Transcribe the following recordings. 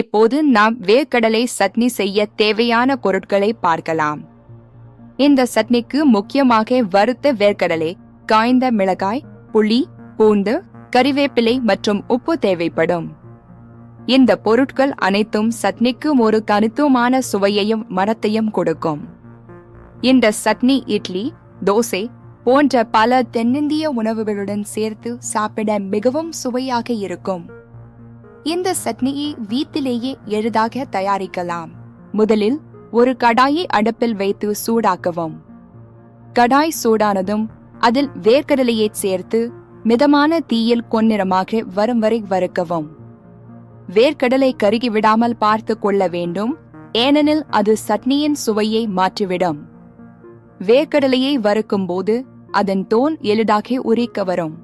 இப்போது நாம் வேர்க்கடலை சட்னி செய்ய தேவையான பொருட்களை பார்க்கலாம். இந்த சட்னிக்கு முக்கியமாக வறுத்த வேர்க்கடலை காய்ந்த மிளகாய் புளி பூண்டு கறிவேப்பிலை மற்றும் உப்பு தேவைப்படும். இந்த பொருட்கள் அனைத்தும் சட்னிக்கும் ஒரு தனித்துவமான சுவையையும் மரத்தையும் கொடுக்கும். இந்த சட்னி இட்லி தோசை போன்ற பல தென்னிந்திய உணவுகளுடன் சேர்த்து சாப்பிட மிகவும் சுவையாக இருக்கும். இந்த சட்னியை வீட்டிலேயே எளிதாக தயாரிக்கலாம். முதலில் ஒரு கடாயை அடுப்பில் வைத்து சூடாக்கவும். கடாய் சூடானதும் அதில் வேர்க்கடலையை சேர்த்து மிதமான தீயில் பொன்னிறமாக வரும் வரை வறுக்கவும். வேர்க்கடலை கருகி விடாமல் பார்த்து கொள்ள வேண்டும் ஏனெனில் அது சட்னியின் சுவையை மாற்றிவிடும். வேர்க்கடலையை வறுக்கும் போது அதன் தோல் எளிதாக உரிக்க வரும்.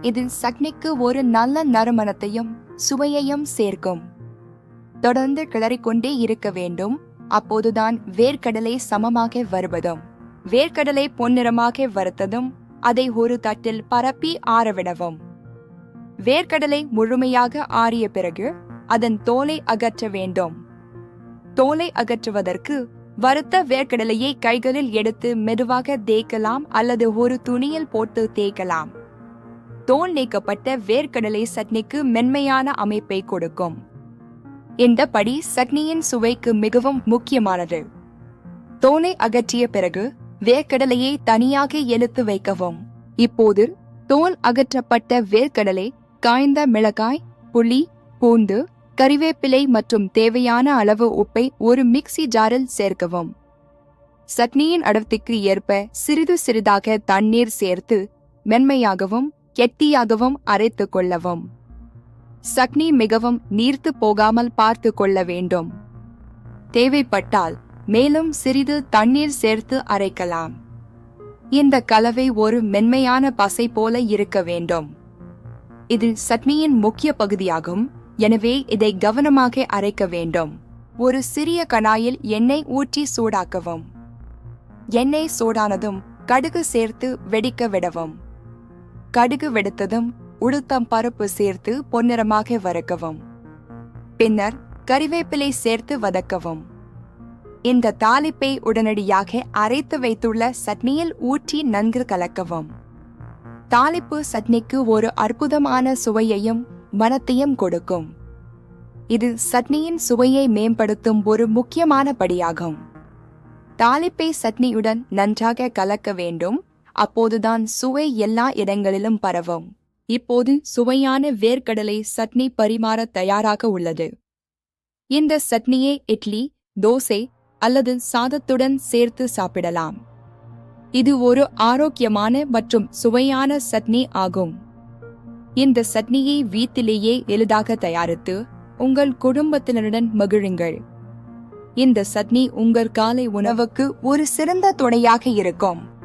இது சட்னிக்கு ஒரு நல்ல நறுமணத்தையும் சுவையையும் சேர்க்கும். தொடர்ந்து கிளறிக்கொண்டே இருக்க வேண்டும். அப்போதுதான் வேர்க்கடலை சமமாக வருவதும் வேர்க்கடலை பொன்னிறமாக வறுத்ததும் அதை ஒரு தட்டில் பரப்பி ஆறவிடவும். வேர்க்கடலை முழுமையாக ஆறிய பிறகு அதன் தோலை அகற்ற வேண்டும். தோலை அகற்றுவதற்கு வறுத்த வேர்க்கடலையை கைகளில் எடுத்து மெதுவாக தேய்க்கலாம் அல்லது ஒரு துணியில் போட்டு தேய்க்கலாம். தோல் நீக்கப்பட்ட வேர்க்கடலை சட்னிக்கு மென்மையான அமைப்பை கொடுக்கும். இந்த படி சட்னியின் சுவைக்கு மிகவும் முக்கியமானது. தோலை அகற்றிய பிறகு வேர்க்கடலையை தனியாக எழுத்து வைக்கவும். இப்போது தோல் அகற்றப்பட்ட வேர்க்கடலை காய்ந்த மிளகாய் புளி பூண்டு கறிவேப்பிலை மற்றும் தேவையான அளவு உப்பை ஒரு மிக்ஸி ஜாரில் சேர்க்கவும். சட்னியின் அடர்த்திக்கு ஏற்ப சிறிது சிறிதாக தண்ணீர் சேர்த்து மென்மையாகவும் கெட்டியாகவும் அரைத்து கொள்ளவும். சட்னி மிகவும் நீர்த்து போகாமல் பார்த்து கொள்ள வேண்டும். தேவைப்பட்டால் மேலும் சிறிது தண்ணீர் சேர்த்து அரைக்கலாம். இந்த கலவை ஒரு மென்மையான பசை போல இருக்க வேண்டும். இது சட்னியின் முக்கிய பகுதியாகும். எனவே இதை கவனமாக அரைக்க வேண்டும். ஒரு சிறிய கணாயில் எண்ணெய் ஊற்றி சூடாக்கவும். எண்ணெய் சூடானதும் கடுகு சேர்த்து வெடிக்க விடவும். கடுகு வெடித்ததும் உளுத்தம் பருப்பு சேர்த்து பொன்னிறமாக வறுக்கவும். பின்னர் கறிவேப்பிலை சேர்த்து வதக்கவும். இந்த தாளிப்பை உடனடியாக அரைத்து வைத்துள்ள சட்னியில் ஊற்றி நன்கு கலக்கவும். தாளிப்பு சட்னிக்கு ஒரு அற்புதமான சுவையையும் மனத்தையும் கொடுக்கும். இது சட்னியின் சுவையை மேம்படுத்தும் ஒரு முக்கியமான படியாகும். தாளிப்பை சட்னியுடன் நன்றாக கலக்க வேண்டும். அப்போதுதான் சுவை எல்லா இடங்களிலும் பரவும். இப்போது சுவையான வேர்க்கடலை சட்னி பரிமாற தயாராக உள்ளது. இந்த சட்னியை இட்லி தோசை அல்லது சாதத்துடன் சேர்த்து சாப்பிடலாம். இது ஒரு ஆரோக்கியமான மற்றும் சுவையான சட்னி ஆகும். இந்த சட்னியை வீட்டிலேயே எளிதாக தயாரித்து உங்கள் குடும்பத்தினருடன் மகிழுங்கள். இந்த சட்னி உங்கள் காலை உணவுக்கு ஒரு சிறந்த துணையாக இருக்கும்.